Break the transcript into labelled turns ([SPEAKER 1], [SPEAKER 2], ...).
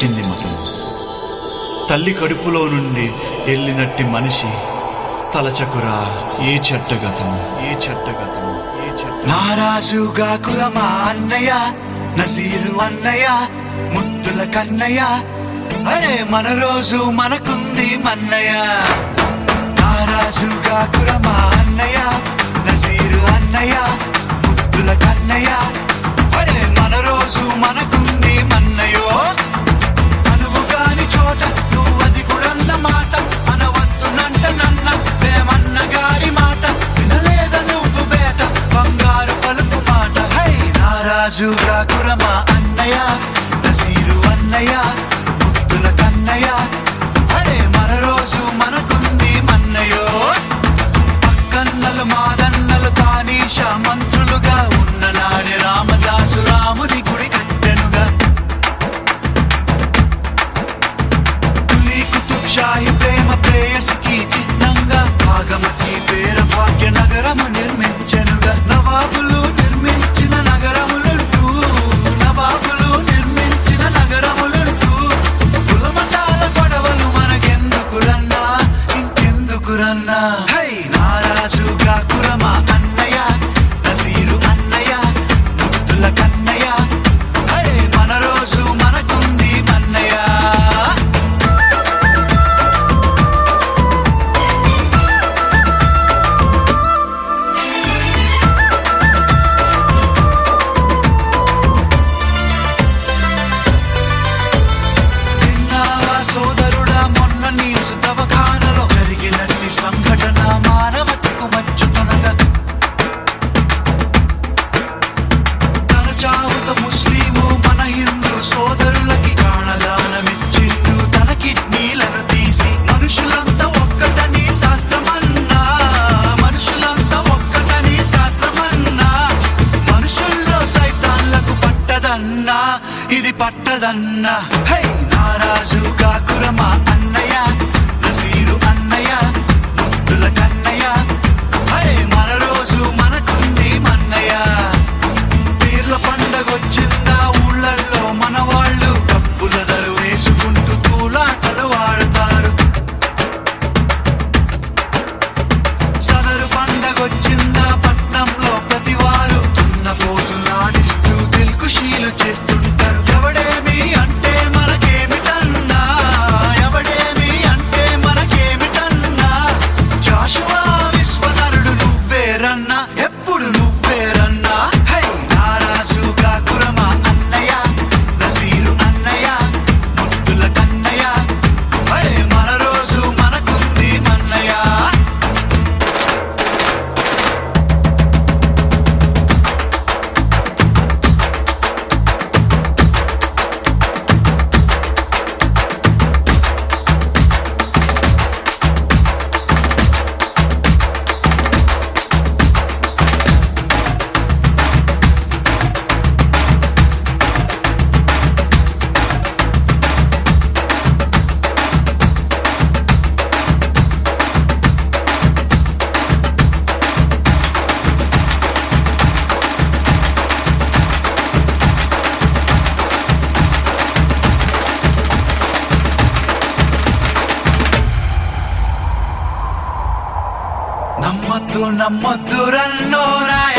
[SPEAKER 1] పుట్టింది మతం తల్లి కడుపులో నుండి వెళ్ళినట్టి మనిషి తలచకురా ఏ చెట్టగతం ఏ చెట్టగతం ఏ చెట్ట
[SPEAKER 2] నారాజు అన్నయ్య నసీరు అన్నయ్య ముద్దుల కన్నయ్య. అరే మన రోజు మనకుంది మన్నయ్య. నారాజు గాకురమా అన్నయ్య నసీరు అన్నయ్య ముద్దుల కన్నయ్య. అరే మన రోజు రాజుగా కురమా అన్నయ్య నసీరు అన్నయ్య ముక్తుల కన్నయ్య. అరే మన రోజు మనకుంది మన్నయో అక్కన్నలు మాదన్నలు తానీషా శామంత అన్నా ఇది పట్టదన్నా. హై నారాజు కాకురమా అన్నయ్య. నమ్మద్దు నమ్మద్దు రన్నోరాయ